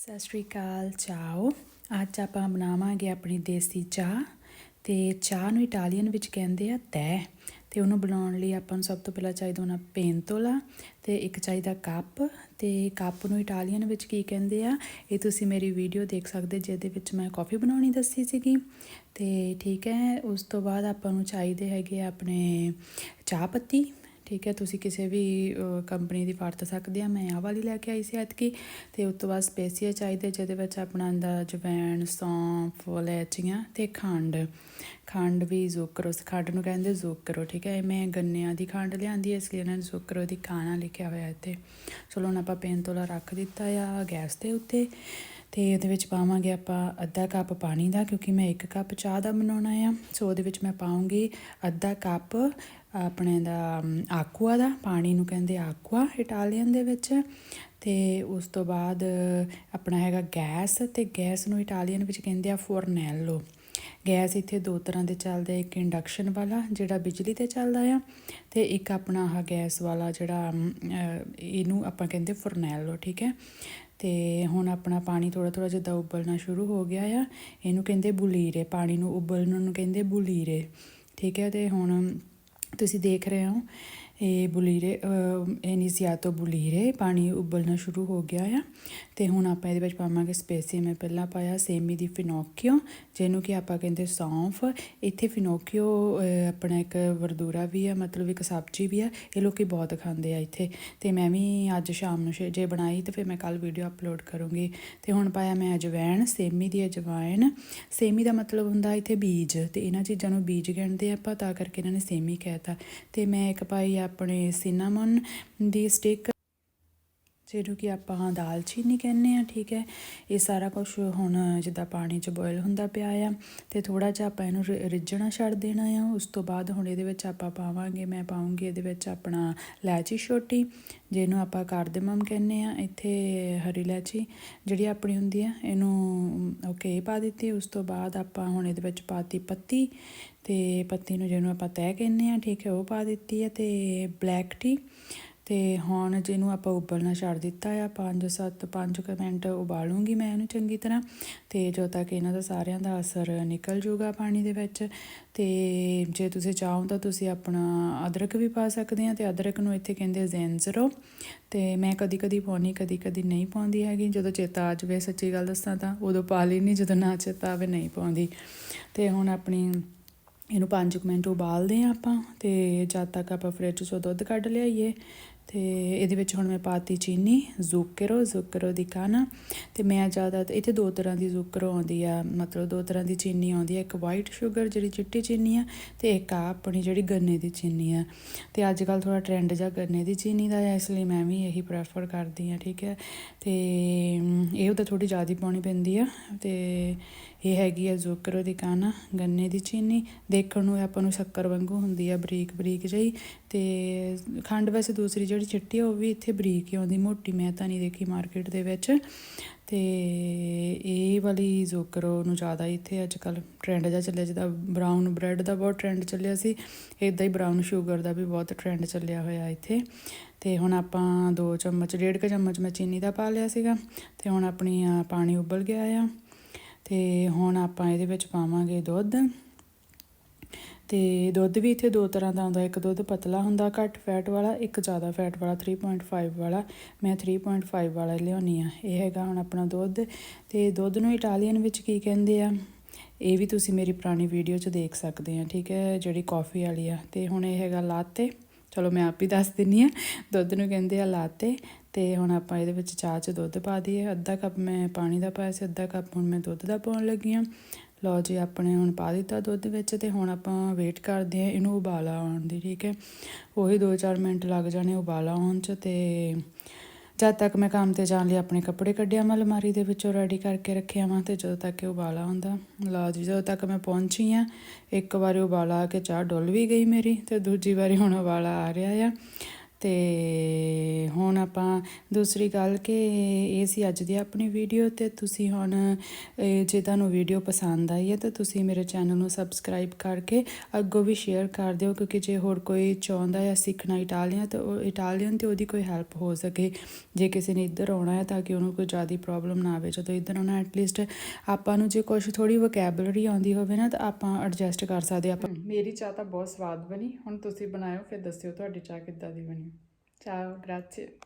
ਸਤਿ ਸ਼੍ਰੀ ਅਕਾਲ, ਚਾਓ। ਅੱਜ ਆਪਾਂ ਬਣਾਵਾਂਗੇ ਆਪਣੀ ਦੇਸੀ ਚਾਹ ਤੇ ਚਾਹ ਨੂੰ ਇਟਾਲੀਅਨ ਵਿੱਚ ਕਹਿੰਦੇ ਆ ਤੈ ਤੇ ਉਹਨੂੰ ਬਣਾਉਣ ਲਈ ਆਪਾਂ ਨੂੰ ਸਭ ਤੋਂ ਪਹਿਲਾਂ ਚਾਹੀਦਾ ਹੋਣਾ ਪੇਂਤੋਲਾ ਤੇ ਇੱਕ ਚਾਹੀਦਾ ਕੱਪ ਤੇ ਕੱਪ ਨੂੰ ਇਟਾਲੀਅਨ ਵਿੱਚ ਕੀ ਕਹਿੰਦੇ ਆ? ਇਹ ਤੁਸੀਂ ਮੇਰੀ ਵੀਡੀਓ ਦੇਖ ਸਕਦੇ ਜਿਹਦੇ ਵਿੱਚ ਮੈਂ ਕਾਫੀ ਬਣਾਉਣੀ ਦੱਸੀ ਸੀਗੀ। ਤੇ ਠੀਕ ਹੈ, ਉਸ ਤੋਂ ਬਾਅਦ ਆਪਾਂ ਨੂੰ ਚਾਹੀਦੇ ਹੈਗੇ ਆ ਆਪਣੇ ਚਾਹ ਪੱਤੀ ਠੀਕ ਹੈ, ਤੁਸੀਂ ਕਿਸੇ ਵੀ ਕੰਪਨੀ ਦੀ ਵਰਤ ਸਕਦੇ ਆ। ਮੈਂ ਆਹ ਵਾਲੀ ਲੈ ਕੇ ਆਈ ਸੀ ਐਤਕੀ ਤੇ ਉਸ ਤੋਂ ਬਾਅਦ ਸਪੇਸੀਆ ਚਾਹੀਦੇ, ਜਿਹਦੇ ਵਿੱਚ ਆਪਣਾ ਅੰਦਾ ਜਵੈਣ, ਸੌਂਫ, ਇਲਾਇਚੀਆਂ ਤੇ ਖੰਡ। ਖੰਡ ਵੀ ਜ਼ੋਕਰੋ ਖੰਡ ਨੂੰ ਕਹਿੰਦੇ ਜ਼ੋਕਰੋ, ਠੀਕ ਹੈ। ਇਹ ਮੈਂ ਗੰਨਿਆਂ ਦੀ ਖੰਡ ਲਿਆਂਦੀ ਹੈ ਇਸ ਲਈ ਇਹਨਾਂ ਨੇ ਜ਼ੋਕਰੋ ਦੀ ਖਾਣਾ ਲਿਖਿਆ ਹੋਇਆ ਇੱਥੇ। ਚਲੋ ਹੁਣ ਆਪਾਂ ਪੈਨ ਤੋਲਾ ਰੱਖ ਦਿੱਤਾ ਆ ਗੈਸ ਦੇ ਉੱਤੇ ਤੇ ਉਹਦੇ ਵਿੱਚ ਪਾਵਾਂਗੇ ਆਪਾਂ ਅੱਧਾ ਕੱਪ ਪਾਣੀ ਦਾ, ਕਿਉਂਕਿ ਮੈਂ ਇੱਕ ਕੱਪ ਚਾਹ ਦਾ ਬਣਾਉਣਾ ਆ। ਸੋ ਉਹਦੇ ਵਿੱਚ ਮੈਂ ਪਾਉਂਗੀ ਅੱਧਾ ਕੱਪ ਆਪਣੇ ਦਾ ਆਕੂਆ ਦਾ, ਪਾਣੀ ਨੂੰ ਕਹਿੰਦੇ ਆਕੂਆ, ਇਟਾਲੀਅਨ ਦੇ ਵਿੱਚ। ਤੇ ਉਸ ਤੋਂ ਬਾਅਦ, ਆਪਣਾ ਹੈਗਾ ਗੈਸ ਤੇ ਗੈਸ ਨੂੰ ਇਟਾਲੀਅਨ ਵਿੱਚ ਕਹਿੰਦੇ ਆ ਫੋਰਨੈਲੋ। ਗੈਸ ਇੱਥੇ ਦੋ ਤਰ੍ਹਾਂ ਦੇ ਚੱਲਦੇ ਇੱਕ ਇੰਡਕਸ਼ਨ ਵਾਲਾ, ਜਿਹੜਾ ਬਿਜਲੀ ਤੇ ਚੱਲਦਾ ਆ, ਤੇ ਇੱਕ ਆਪਣਾ ਆਹ ਗੈਸ ਵਾਲਾ ਜਿਹੜਾ ਇਹਨੂੰ ਆਪਾਂ ਕਹਿੰਦੇ ਫੋਰਨੈਲੋ, ਠੀਕ ਹੈ? ਤੇ ਹੁਣ ਆਪਣਾ ਪਾਣੀ ਥੋੜਾ ਥੋੜਾ ਜਿਹਾ ਉਬਲਣਾ ਸ਼ੁਰੂ ਹੋ ਗਿਆ ਆ। ਇਹਨੂੰ ਕਹਿੰਦੇ ਬੁਲੀਰੇ, ਪਾਣੀ ਨੂੰ ਉਬਲਣ ਨੂੰ ਕਹਿੰਦੇ ਬੁਲੀਰੇ, ਠੀਕ ਹੈ? ਤੇ ਹੁਣ ਤੁਸੀਂ ਦੇਖ ਰਹੇ ਹੋ। ਇਹ ਬੁਲੀਰੇ ਇਹ ਨਹੀਂ ਇਨੀਸੀਆਤੋ ਬੁਲੀਰੇ, ਪਾਣੀ ਉਬਲਣਾ ਸ਼ੁਰੂ ਹੋ ਗਿਆ ਆ। ਤੇ ਹੁਣ ਆਪਾਂ ਇਹਦੇ ਵਿੱਚ ਪਾਵਾਂਗੇ ਸਪੇਸੀ ਮੈਂ ਪਹਿਲਾਂ ਪਾਇਆ ਸੇਮੀ ਦੀ ਫਿਨੋਕਿਓ, ਜਿਹਨੂੰ ਕਿ ਆਪਾਂ ਕਹਿੰਦੇ ਸੌਂਫ। ਇੱਥੇ ਫਿਨੋਕਿਓ ਆਪਣਾ ਇੱਕ ਵਰਦੂਰਾ ਵੀ ਆ, ਮਤਲਬ ਇੱਕ ਸਬਜ਼ੀ ਵੀ ਆ। ਇਹ ਲੋਕੀ ਬਹੁਤ ਖਾਂਦੇ ਆ ਇੱਥੇ। ਤੇ ਮੈਂ ਵੀ ਅੱਜ ਸ਼ਾਮ ਨੂੰ ਜੇ ਬਣਾਈ, ਤੇ ਫਿਰ ਮੈਂ ਕੱਲ ਵੀਡੀਓ ਅਪਲੋਡ ਕਰੂੰਗੀ। ਤੇ ਹੁਣ ਪਾਇਆ ਮੈਂ ਅਜਵਾਇਣ ਸੇਮੀ ਦੀ ਅਜਵਾਇਣ। ਸੇਮੀ ਦਾ ਮਤਲਬ ਹੁੰਦਾ ਇੱਥੇ ਬੀਜ, ਤੇ ਇਹਨਾਂ ਚੀਜ਼ਾਂ ਨੂੰ ਬੀਜ ਕਹਿੰਦੇ ਆਪਾਂ, ਤਾਂ ਕਰਕੇ ਇਹਨਾਂ ਨੇ ਸੇਮੀ ਕਹਿਤਾ। ਤੇ ਮੈਂ ਇੱਕ ਪਾਈ ਆਪਣੇ ਸਿਨਾਮਨ ਦੀ ਸਟਿਕ ਜਿਹਨੂੰ ਕਿ ਆਪਾਂ ਦਾਲਚੀਨੀ ਕਹਿੰਦੇ ਆ ਠੀਕ ਹੈ। ਇਹ ਸਾਰਾ ਕੁਝ ਹੁਣ ਜਿੱਦਾਂ ਪਾਣੀ 'ਚ ਬੋਇਲ ਹੁੰਦਾ ਪਿਆ ਆ ਤੇ ਥੋੜਾ ਜਿਹਾ ਆਪਾਂ ਇਹਨੂੰ ਰਿੱਝਣਾ ਛੱਡ ਦੇਣਾ ਆ। ਉਸ ਤੋਂ ਬਾਅਦ ਹੁਣ ਇਹਦੇ ਵਿੱਚ ਆਪਾਂ ਪਾਵਾਂਗੇ, ਮੈਂ ਪਾਉਂਗੀ ਇਹਦੇ ਵਿੱਚ ਆਪਣਾ ਇਲਾਇਚੀ ਛੋਟੀ, ਜਿਹਨੂੰ ਆਪਾਂ ਕਾਰਡੇਮਮ ਕਹਿੰਦੇ ਆ ਇੱਥੇ ਹਰੀ ਇਲਾਇਚੀ ਜਿਹੜੀ ਆਪਣੀ ਹੁੰਦੀ ਆ, ਇਹਨੂੰ ਓਕੇ ਪਾ ਦਿੱਤੀ। ਉਸ ਤੋਂ ਬਾਅਦ ਆਪਾਂ ਹੁਣ ਇਹਦੇ ਵਿੱਚ ਪਾਤੀ ਪੱਤੀ ਤੇ ਪੱਤੀ ਨੂੰ ਜਿਹਨੂੰ ਆਪਾਂ ਤਹਿ ਕਹਿੰਦੇ ਆ ਠੀਕ ਹੈ, ਉਹ ਪਾ ਦਿੱਤੀ ਹੈ ਤੇ ਬਲੈਕ ਟੀ ਤੇ ਹੁਣ ਜਿਹਨੂੰ ਆਪਾਂ ਉਬਲਣਾ ਛੱਡ ਦਿੱਤਾ ਆ 5 7 5 ਮਿੰਟ ਉਬਾਲੂੰਗੀ ਮੈਂ ਇਹਨੂੰ ਚੰਗੀ ਤਰ੍ਹਾਂ ਤੇ ਜਦੋਂ ਤੱਕ ਇਹਨਾਂ ਦਾ ਸਾਰਿਆਂ ਦਾ ਅਸਰ ਨਿਕਲ ਜੂਗਾ ਪਾਣੀ ਦੇ ਵਿੱਚ ਤੇ ਜੇ ਤੁਸੀਂ ਚਾਹੋ ਤਾਂ ਤੁਸੀਂ ਆਪਣਾ ਅਦਰਕ ਵੀ ਪਾ ਸਕਦੇ ਆ ਤੇ ਅਦਰਕ ਨੂੰ ਇੱਥੇ ਕਹਿੰਦੇ ਜ਼ੈਂਜ਼ਰੋ ਤੇ ਮੈਂ ਕਦੀ ਕਦੀ ਪਾਉਣੀ ਕਦੀ ਕਦੀ ਨਹੀਂ ਪਾਉਂਦੀ ਹੈਗੀ। ਜਦੋਂ ਚੇਤਾ ਆ ਜਾਵੇ, ਸੱਚੀ ਗੱਲ ਦੱਸਾਂ ਤਾਂ ਉਦੋਂ ਪਾ ਲੈਣੀ ਜਦੋਂ ਨਾ ਚੇਤਾ ਆਵੇ ਨਹੀਂ ਪਾਉਂਦੀ। ਤੇ ਹੁਣ ਆਪਣੀ ਇਹਨੂੰ 5 ਮਿੰਟ ਉਬਾਲਦੇ ਆ ਆਪਾਂ ਤੇ ਜਦ ਤੱਕ ਆਪਾਂ ਫ੍ਰਿਜ ਚੋਂ ਦੁੱਧ ਕੱਢ ਲਿਆਈਏ ਤੇ ਇਹਦੇ ਵਿੱਚ ਹੁਣ ਮੈਂ ਪਾਤੀ ਚੀਨੀ ਜ਼ੂਕਰੋ ਜ਼ੁਕਰੋ ਦੀ ਕਾਨਾ ਤੇ ਮੈਂ ਜ਼ਿਆਦਾ ਇੱਥੇ ਦੋ ਤਰ੍ਹਾਂ ਦੀ ਜ਼ੁਕਰੋ ਆਉਂਦੀ ਆ, ਮਤਲਬ ਦੋ ਤਰ੍ਹਾਂ ਦੀ ਚੀਨੀ ਆਉਂਦੀ ਆ, ਇੱਕ ਵਾਈਟ ਸ਼ੂਗਰ ਜਿਹੜੀ ਚਿੱਟੀ ਚੀਨੀ ਆ ਤੇ ਇੱਕ ਆ ਆਪਣੀ ਜਿਹੜੀ ਗੰਨੇ ਦੀ ਚੀਨੀ ਆ। ਤੇ ਅੱਜ ਕੱਲ ਥੋੜਾ ਟ੍ਰੈਂਡ ਜਾ ਗੰਨੇ ਦੀ ਚੀਨੀ ਦਾ ਹੈ ਇਸ ਲਈ ਮੈਂ ਵੀ ਇਹੀ ਪ੍ਰੈਫਰ ਕਰਦੀ ਆ ਠੀਕ ਹੈ? ਤੇ ਇਹ ਉਹਦਾ ਥੋੜੀ ਜ਼ਿਆਦਾ ਪਾਉਣੀ ਪੈਂਦੀ ਆ ਤੇ ਇਹ ਹੈਗੀ ਆ ਜ਼ੋਕਰੋ ਦੀ ਕਾਨਾ ਗੰਨੇ ਦੀ ਚੀਨੀ। ਦੇਖਣ ਨੂੰ ਆਪਾਂ ਨੂੰ ਸ਼ੱਕਰ ਵਾਂਗੂ ਹੁੰਦੀ ਆ, ਬਰੀਕ ਬਰੀਕ ਜਿਹੀ। ਤੇ ਖੰਡ ਵੈਸੇ ਦੂਸਰੀ ਜਿਹੜੀ ਚਿੱਟੀ ਆ, ਉਹ ਵੀ ਇੱਥੇ ਬਰੀਕ ਹੀ ਆਉਂਦੀ ਮੋਟੀ, ਮੈਂ ਤਾਂ ਨਹੀਂ ਦੇਖੀ ਮਾਰਕੀਟ ਦੇ ਵਿੱਚ। ਤੇ ਇਹ ਵਾਲੀ ਜ਼ੋਕਰੋ ਨੂੰ ਜ਼ਿਆਦਾ ਇੱਥੇ ਅੱਜ ਕੱਲ ਟ੍ਰੈਂਡ ਜਿਹਾ ਚੱਲਿਆ ਜਿਹਦਾ ਬ੍ਰਾਊਨ ਬ੍ਰੈਡ ਦਾ ਬਹੁਤ ਟ੍ਰੈਂਡ ਚੱਲਿਆ ਸੀ। ਇਦਾਂ ਹੀ ਬ੍ਰਾਊਨ ਸ਼ੂਗਰ ਦਾ ਵੀ ਬਹੁਤ ਟ੍ਰੈਂਡ ਚੱਲਿਆ ਹੋਇਆ ਇੱਥੇ। ਤੇ ਹੁਣ ਆਪਾਂ 2 ਚਮਚ, ਡੇਢ ਕ ਚਮਚ ਮੈਂ ਚੀਨੀ ਦਾ ਪਾ ਲਿਆ ਸੀਗਾ। ਤੇ ਹੁਣ ਆਪਣੀ ਪਾਣੀ ਉਬਲ ਗਿਆ ਆ। ਤੇ ਹੁਣ ਆਪਾਂ ਇਹਦੇ ਵਿੱਚ ਪਾਵਾਂਗੇ ਦੁੱਧ। ਤੇ ਦੁੱਧ ਵੀ ਇੱਥੇ ਦੋ ਤਰ੍ਹਾਂ ਦਾ ਆਉਂਦਾ ਇੱਕ ਦੁੱਧ ਪਤਲਾ ਹੁੰਦਾ, ਘੱਟ ਫੈਟ ਵਾਲਾ, ਇੱਕ ਜ਼ਿਆਦਾ ਫੈਟ ਵਾਲਾ 3.5 ਵਾਲਾ। ਮੈਂ 3.5 ਵਾਲਾ ਲਿਆਉਣੀ ਆ। ਇਹ ਹੈਗਾ ਹੁਣ ਆਪਣਾ ਦੁੱਧ। ਤੇ ਦੁੱਧ ਨੂੰ ਇਟਾਲੀਅਨ ਵਿੱਚ ਕੀ ਕਹਿੰਦੇ ਆ? ਇਹ ਵੀ ਤੁਸੀਂ ਮੇਰੀ ਪੁਰਾਣੀ ਵੀਡੀਓ 'ਚ ਦੇਖ ਸਕਦੇ ਆ, ਠੀਕ ਹੈ, ਜਿਹੜੀ ਕਾਫੀ ਵਾਲੀ ਆ। ਤੇ ਹੁਣ ਇਹ ਹੈਗਾ ਲਾਤੇ ਚਲੋ ਮੈਂ ਆਪ ਹੀ ਦੱਸ ਦਿੰਨੀ ਆ। ਦੁੱਧ ਨੂੰ ਕਹਿੰਦੇ ਆ ਲਾਤੇ ਤੇ ਹੁਣ ਆਪਾਂ ਇਹਦੇ ਵਿੱਚ ਚਾਹ 'ਚ ਦੁੱਧ ਪਾ ਦਈਏ। ਅੱਧਾ ਕੱਪ ਮੈਂ ਪਾਣੀ ਦਾ ਪਾਇਆ ਸੀ, ਅੱਧਾ ਕੱਪ ਹੁਣ ਮੈਂ ਦੁੱਧ ਦਾ ਪਾਉਣ ਲੱਗੀ ਆ ਲਓ ਜੀ, ਆਪਣੇ ਹੁਣ ਪਾ ਦਿੱਤਾ ਦੁੱਧ ਵਿੱਚ ਤੇ ਹੁਣ ਆਪਾਂ ਵੇਟ ਕਰਦੇ ਆ ਇਹਨੂੰ ਉਬਾਲਾ ਆਉਣ ਦੀ, ਠੀਕ ਹੈ? ਉਹੀ 2-4 ਮਿੰਟ ਲੱਗ ਜਾਣੇ ਉਬਾਲਾ ਆਉਣ 'ਚ ਤੇ ਜਦ ਤੱਕ ਮੈਂ ਕੰਮ ਤੇ ਜਾਣ ਲਈ ਆਪਣੇ ਕੱਪੜੇ ਕੱਢਿਆ ਮੈਂ ਅਲਮਾਰੀ ਦੇ ਵਿੱਚੋਂ ਰੈਡੀ ਕਰਕੇ ਰੱਖਿਆ ਵਾਂ ਤੇ ਜਦੋਂ ਤੱਕ ਇਹ ਉਬਾਲਾ ਹੁੰਦਾ ਲਓ ਜੀ, ਜਦੋਂ ਤੱਕ ਮੈਂ ਪਹੁੰਚੀ ਆ ਇੱਕ ਵਾਰੀ ਉਬਾਲਾ ਆ ਕੇ ਚਾਹ ਡੁੱਲ ਵੀ ਗਈ ਮੇਰੀ ਤੇ ਦੂਜੀ ਵਾਰੀ ਹੁਣ ਉਬਾਲਾ ਆ ਰਿਹਾ ਆ। ਤੇ ਹੁਣ ਆਪਾਂ ਦੂਸਰੀ ਗੱਲ ਕਿ ਇਹ ਸੀ ਅੱਜ ਦੀ ਆਪਣੀ ਵੀਡੀਓ ਤੇ ਤੁਸੀਂ ਹੁਣ ਇਹ ਜੇ ਤੁਹਾਨੂੰ ਵੀਡੀਓ ਪਸੰਦ ਆਈ ਹੈ ਤਾਂ ਤੁਸੀਂ ਮੇਰੇ ਚੈਨਲ ਨੂੰ ਸਬਸਕ੍ਰਾਈਬ ਕਰਕੇ ਅੱਗੋਂ ਵੀ ਸ਼ੇਅਰ ਕਰ ਦਿਓ ਕਿਉਂਕਿ ਜੇ ਹੋਰ ਕੋਈ ਚਾਹੁੰਦਾ ਹੈ ਸਿੱਖਣਾ ਇਟਾਲੀਅਨ ਤਾਂ ਉਹ ਇਟਾਲੀਅਨ ਤੇ ਉਹਦੀ ਕੋਈ ਹੈਲਪ ਹੋ ਸਕੇ। ਜੇ ਕਿਸੇ ਨੇ ਇੱਧਰ ਆਉਣਾ ਹੈ ਤਾਂ ਕਿ ਉਹਨੂੰ ਕੋਈ ਜ਼ਿਆਦਾ ਪ੍ਰੋਬਲਮ ਨਾ ਆਵੇ, ਜਦੋਂ ਇੱਧਰ ਆਉਣਾ ਐਟਲੀਸਟ ਆਪਾਂ ਨੂੰ ਜੇ ਕੁਝ ਥੋੜੀ ਵੋਕੈਬਲਰੀ ਆਉਂਦੀ ਹੋਵੇ ਨਾ ਤਾਂ ਆਪਾਂ ਐਡਜਸਟ ਕਰ ਸਕਦੇ ਆਪਾਂ ਮੇਰੀ ਚਾਹ ਤਾਂ ਬਹੁਤ ਸਵਾਦ ਬਣੀ, ਹੁਣ ਤੁਸੀਂ ਬਣਾਇਓ, ਫਿਰ ਦੱਸਿਓ ਤੁਹਾਡੀ ਚਾਹ ਕਿੱਦਾਂ ਦੀ ਬਣੀ। ਚਾਓ ਗ੍ਰਾzie